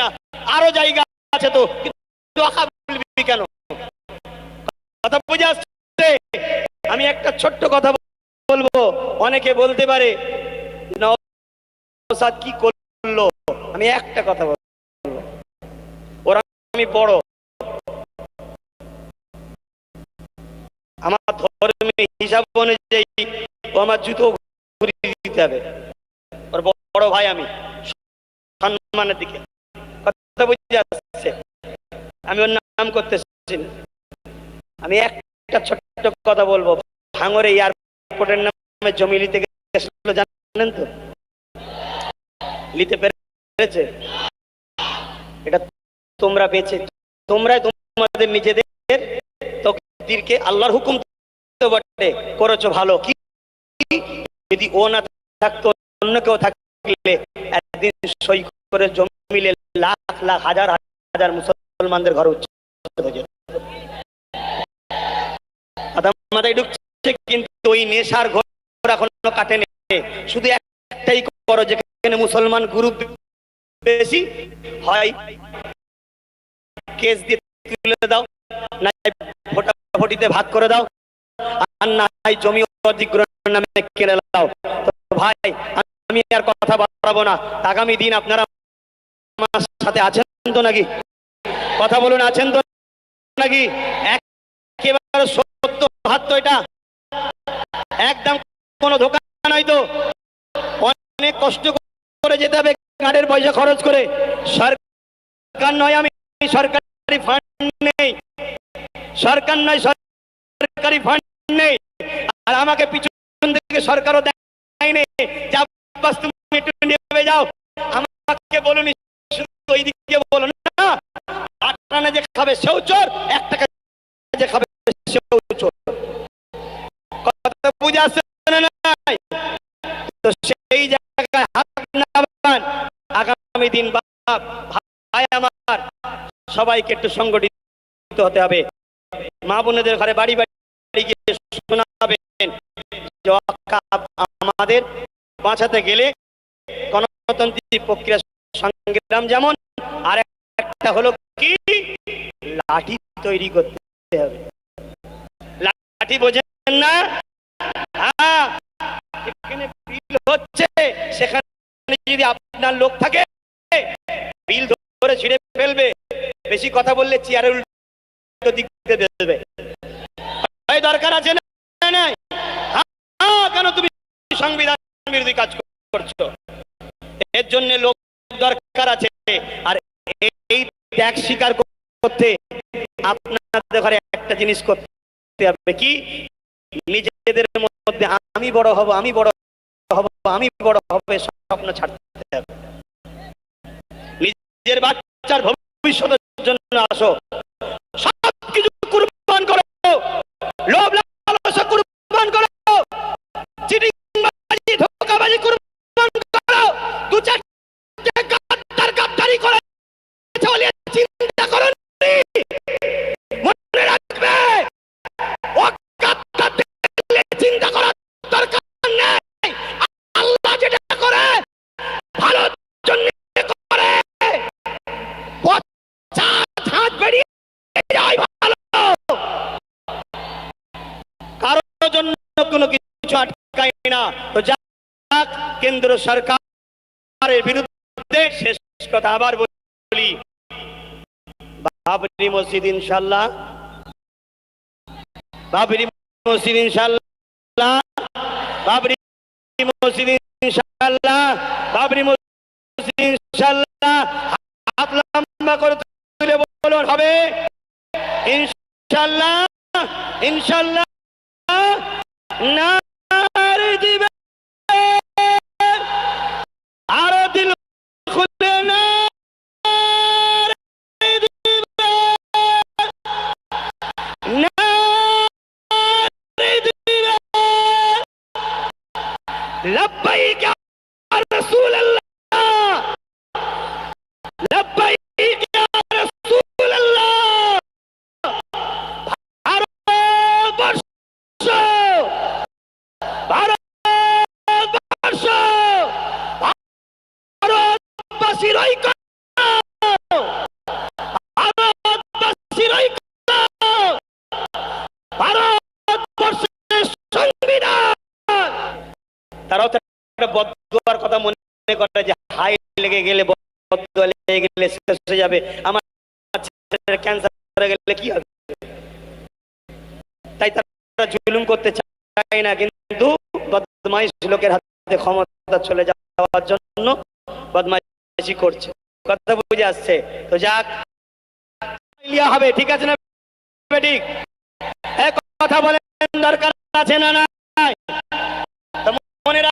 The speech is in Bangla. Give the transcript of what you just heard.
না, আরও জায়গা আছে তো কেন? কথা বুঝে আসছে? আমি একটা ছোট্ট কথা বলব, অনেকে বলতে পারে কি করল? আমি একটা কথা বলব। ওরা আমি বড়। আমার ধর্মের হিসাব অনুযায়ী ও আমার জুতো ঘুরিয়ে দিতে হবে। ওর বড় ভাই আমি, সম্মানের দিকে। আমি ওর নাম করতে আমি একটা ছোট্ট কথা বলব। ভাঙরে এয়ারপোর্টের নামে জমি নিতে গেছিল, জানেন তো? নিতে পেরেছে? এটা তোমরা বেঁচে তোমরাই তোমাদের নিজেদের তকদিরকে আল্লাহর হুকুম বটে। করেছ ভালো। কি? যদি ও না থাকতো, অন্য কেউ থাকলে একদিন সই করে জমিলে লাখ লাখ, হাজার হাজার মুসলমানদের ঢুকছে, কিন্তু ওই নেশার ঘর এখনও কাটেনি। শুধু একটাই করো, যেখানে মুসলমান গ্রুপ বেশি হয়, কেস দিয়ে তুলে দাও না ফোটাফটিতে ভাগ করে দাও, আর না জমি অধিগ্রহণের নামে কেড়ে দাও ভাই, আমি আর কথা বাড়াবো না। আগামী দিন আপনারা আমার সাথে আছেন তো নাকি? কথা বলুন, আছেন তো নাকি? একেবারে সত্য হাত তো এটা। একদম কোনো দোকান নাই তো। অনেক কষ্ট করে যেতে হবে গাড়ির পয়সা খরচ করে। সরকার নয় আমি, সরকারি ফান্ড নেই। সরকার নয়, সরকারি ফান্ড নেই। আর আমাকে পিছন থেকে সরকারও দেয়নি যা বাস তুমি একটু নেমে যাও আমাকে বলুন শুধু ওই দিকে বলো না আটানা যে খাবে সেও চোর, এক টাকা যে খাবে সেও চোর। কথা বুঝে আসছে নাই? তো সেই জায়গায় হাত না আগামী দিন বাপ, ভাই আমার, সবাইকে একটু সংগঠিত হতে হবে। মা বোনেদের ঘরে বাড়ি বাড়ি গিয়ে শোনাবেন আমাদের বাঁচাতে গেলে গণতান্ত্রিক প্রক্রিয়া সংগ্রাম যেমন, আর একটা হলো কি? লাঠি তৈরি করতে হবে। লাঠি বোঝেন না? হ্যাঁ বিল হচ্ছে সেখানে যদি আপনার লোক থাকে বিল ধরে ছিঁড়ে ফেলবে। বেশি কথা বললে উল্টো দেবে। দরকার আছে না? হ্যাঁ, কেন তুমি সংবিধান বিরোধী কাজ করছ? এর জন্য লোক দরকার আছে। আর এই ত্যাগ স্বীকার করতে আপনাদের ঘরে একটা জিনিস করতে হবে কি? নিজেদের মধ্যে আমি বড় হব, আমি বড় হব, আমি বড় হবে স্বপ্ন ছাড়তে হবে। নিজের বাচ্চার ভবিষ্যতের জন্য আসো সব কিছু কুরবান করো লোভ লালসা কুরবান করো চিটিংবাজি ধোকাবাজি কুরবান করো দু চারটে গাদ্দার গাদ্দারি করে চলে চিন্তা করো মনে রাখবে ও গাদ্দার দেখলে চিন্তা করার দরকার নেই আল্লাহ যেটা করে ভালোর জন্য করে পচা ঝাঁট বেরিয়ে যায় ভালো কারোর জন্য কোনো কিছু আটকায় না তো যাক কেন্দ্র সরকারের বিরুদ্ধে শেষ কথা আবার বলি বাবরি মসজিদ ইনশাল্লাহ বাবরি মসজিদ ইনশাল্লাহ বাবরি মসজিদ ইনশাল্লাহ বাবরি ইনশাল্লাহ হাত লম্বা করে তুলে বলুন হবে ইনশাল্লাহ ইনশাল্লাহ নারে দিবে আরো দিল খুলে না لبيك يا رسول الله আদিবাসীরাই কথা মনে করে যে, হাই লেগে গেলে গেলে শেষ হয়ে যাবে। আমার ক্যান্সার গেলে কি হবে? তাই তারা জুলুম করতে চায় না, কিন্তু বদমাইশ লোকের হাতে ক্ষমতা চলে যাওয়ার জন্য বদমাইশ বেশি করছে। কথা বুঝে আসছে। তো যাক। হবে, ঠিক আছে না ঠিক কথা বলেন দরকার আছে না না মনে